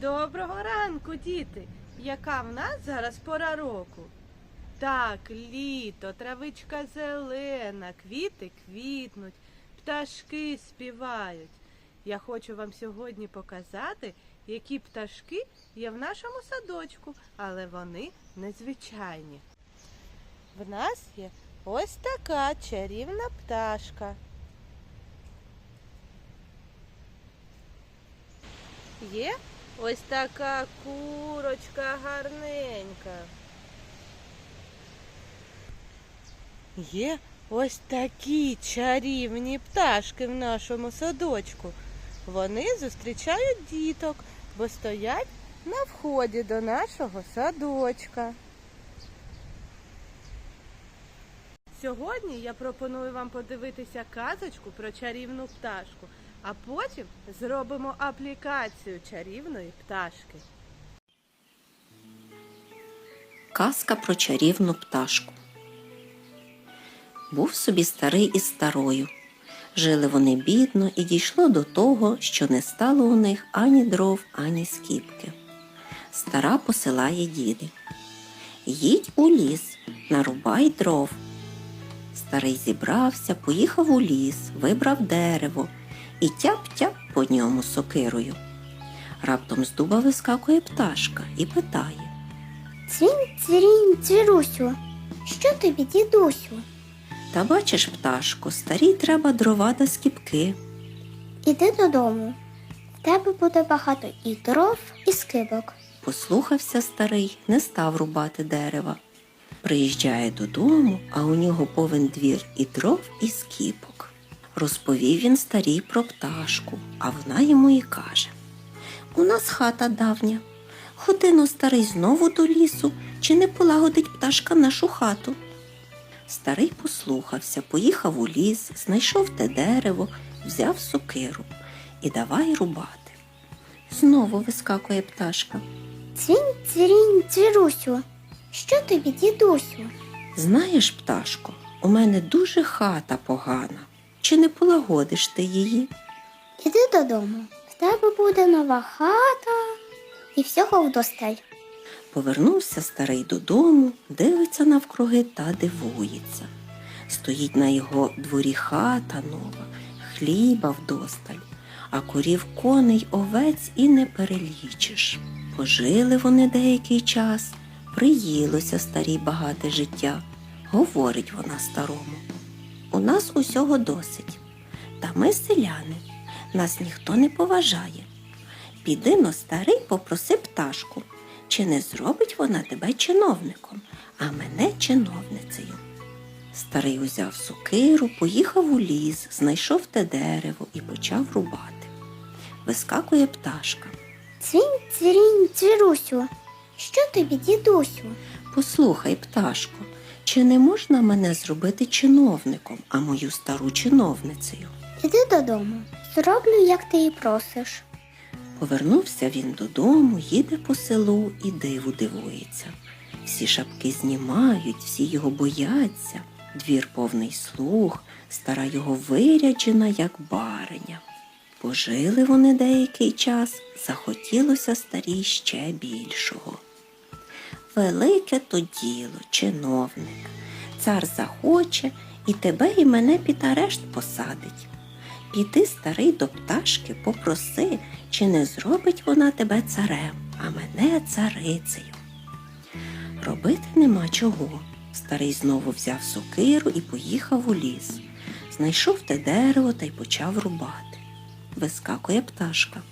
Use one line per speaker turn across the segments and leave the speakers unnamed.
Доброго ранку, діти! Яка в нас зараз пора року? Так, літо, травичка зелена, квіти квітнуть, пташки співають. Я хочу вам сьогодні показати, які пташки є в нашому садочку, але вони незвичайні. В нас є ось така чарівна пташка. Є ось така курочка гарненька. Є ось такі чарівні пташки в нашому садочку. Вони зустрічають діток, бо стоять на вході до нашого садочка. Сьогодні я пропоную вам подивитися казочку про чарівну пташку, а потім зробимо аплікацію чарівної пташки.
Казка про чарівну пташку. Був собі старий із старою. Жили вони бідно і дійшло до того, що не стало у них ані дров, ані скіпки. Стара посилає діди. Їдь у ліс, нарубай дров. Старий зібрався, поїхав у ліс, вибрав дерево і тяп-тяп по ньому сокирою. Раптом з дуба вискакує пташка і питає.
Цвінь, цвірінь, цвірусю. Що тобі, дідусю?
Та бачиш, пташко, старій треба дрова та скіпки.
Іди додому. В тебе буде багато і дров, і скибок.
Послухався старий, не став рубати дерева. Приїжджає додому, а у нього повен двір і дров, і скіпок. Розповів він старій про пташку, а вона йому і каже: У нас хата давня. Ходи но старий знову до лісу, чи не полагодить пташка нашу хату. Старий послухався, поїхав у ліс, знайшов те дерево, взяв сокиру і давай рубати. Знову вискакує пташка.
Цвінь, цвірінь, цвірусю. Що тобі, дідусю?
Знаєш, пташко, у мене дуже хата погана. Чи не полагодиш ти її?
Іди додому. В тебе буде нова хата і всього вдосталь.
Повернувся старий додому, дивиться навкруги та дивується. Стоїть на його дворі хата нова, хліба вдосталь, а корів коней овець і не перелічиш. Пожили вони деякий час, приїлося старій багате життя. Говорить вона старому. У нас усього досить. Та ми селяни, нас ніхто не поважає. Піди но старий попроси пташку, чи не зробить вона тебе чиновником, а мене чиновницею. Старий узяв сокиру, поїхав у ліс, знайшов те дерево і почав рубати. Вискакує пташка.
Цвінь, цвірінь, цвірусю. Що тобі, дідусю?
Послухай, пташко, чи не можна мене зробити чиновником, а мою стару чиновницею?
Іди додому. Зроблю, як ти і просиш.
Повернувся він додому, їде по селу і диву дивується. Всі шапки знімають, всі його бояться. Двір повний слуг, стара його виряджена, як бариня. Пожили вони деякий час, захотілося старій ще більшого. Велике то діло, чиновник. Цар захоче і тебе і мене під арешт посадить. Піди, старий, до пташки, попроси, чи не зробить вона тебе царем, а мене царицею. Робити нема чого. Старий знову взяв сокиру і поїхав у ліс. Знайшов те дерево та й почав рубати. Вискакує пташка.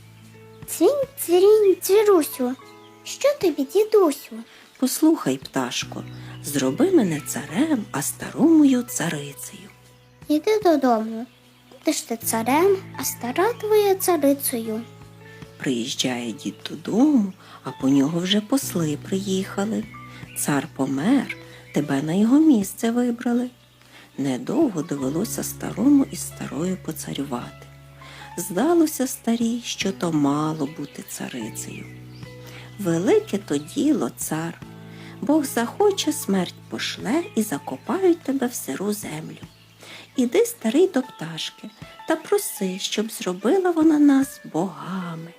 Цвінь, цвірінь, цвірусю. Що тобі, дідусю?
Послухай, пташко, зроби мене царем, а стару мою царицею.
Іди додому. Ти ж ти царем, а стара твоя царицею.
Приїжджає дід додому, а по нього вже посли приїхали. Цар помер, тебе на його місце вибрали. Недовго довелося старому із старою поцарювати. Здалося старій, що то мало бути царицею. Велике то діло, цар. Бог захоче, смерть пошле і закопають тебе в сиру землю. Іди, старий до пташки, та проси, щоб зробила вона нас богами.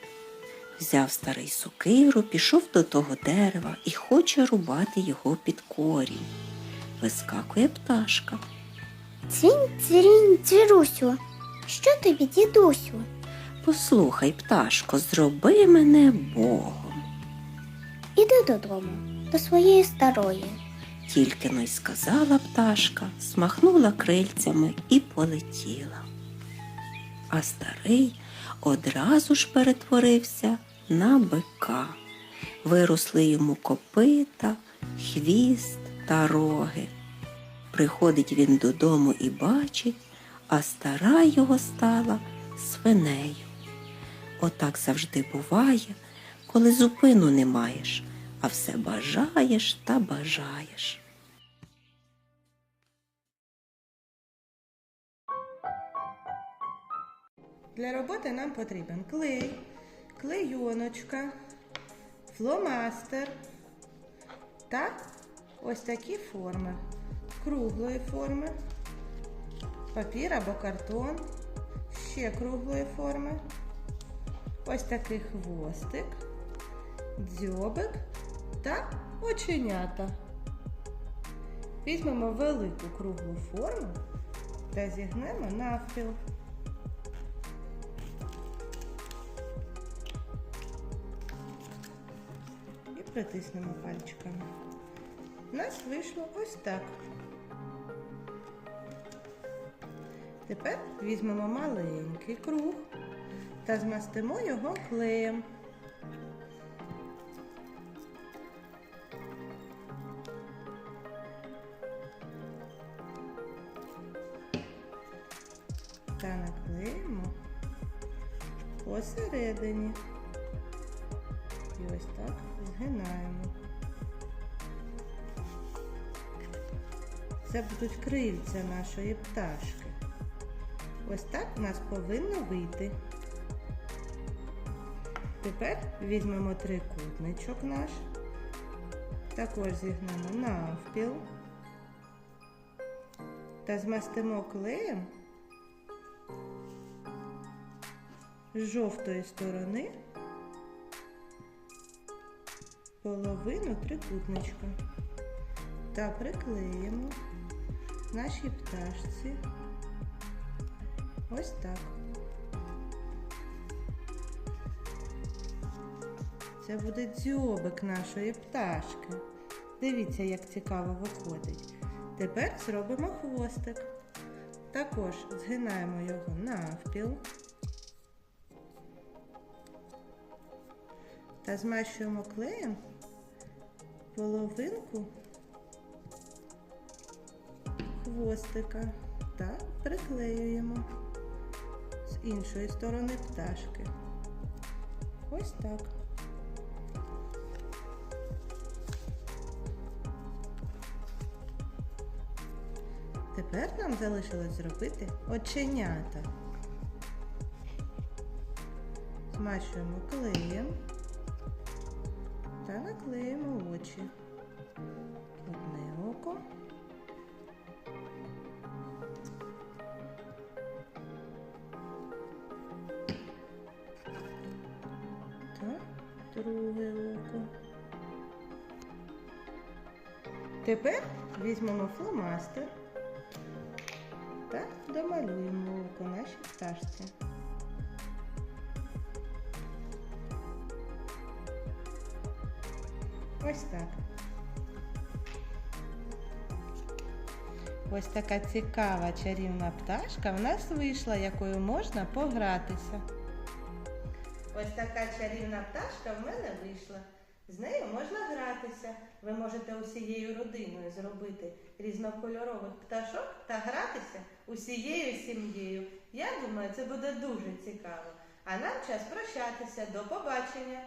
Взяв старий сокиру, пішов до того дерева і хоче рубати його під корінь. Вискакує пташка.
Цвінь, цвірінь, цвірусю. Що тобі, дідусю?
Послухай, пташко, зроби мене Богом.
Іди додому, до своєї старої.
Тільки но й сказала пташка, смахнула крильцями і полетіла. А старий одразу ж перетворився на бика. Виросли йому копита, хвіст та роги. Приходить він додому і бачить, а стара його стала свинею. Отак завжди буває, коли зупину не маєш, а все бажаєш та бажаєш.
Для роботи нам потрібен клей, клейоночка, фломастер та ось такі форми. Круглої форми, папір або картон, ще круглої форми, ось такий хвостик, дзьобик та оченята. Візьмемо велику круглу форму та зігнемо навпіл. і притиснемо пальчиками. У нас вийшло ось так. Тепер візьмемо маленький круг та змастимо його клеєм. Та наклеїмо посередині. І ось так згинаємо. Це будуть крильця нашої пташки. Ось так у нас повинно вийти. Тепер візьмемо трикутничок наш, також зігнемо навпіл та змастимо клеєм з жовтої сторони половину трикутничка та приклеїмо нашій пташці ось так. Це буде дзьобик нашої пташки. Дивіться, як цікаво виходить. Тепер зробимо хвостик. Також згинаємо його навпіл та змащуємо клеєм половинку хвостика та приклеюємо з іншої сторони пташки. Ось так. Тепер нам залишилось зробити оченята. Змащуємо клеєм та наклеїмо очі. Одне око. Та друге око. Тепер візьмемо фломастер та домалюємо око нашій пташці. Ось так. Ось така цікава чарівна пташка в нас вийшла, якою можна погратися. Ось така чарівна пташка в мене вийшла. З нею можна гратися. Ви можете усією родиною зробити різнокольорових пташок та гратися усією сім'єю. Я думаю, це буде дуже цікаво. А нам час прощатися. До побачення!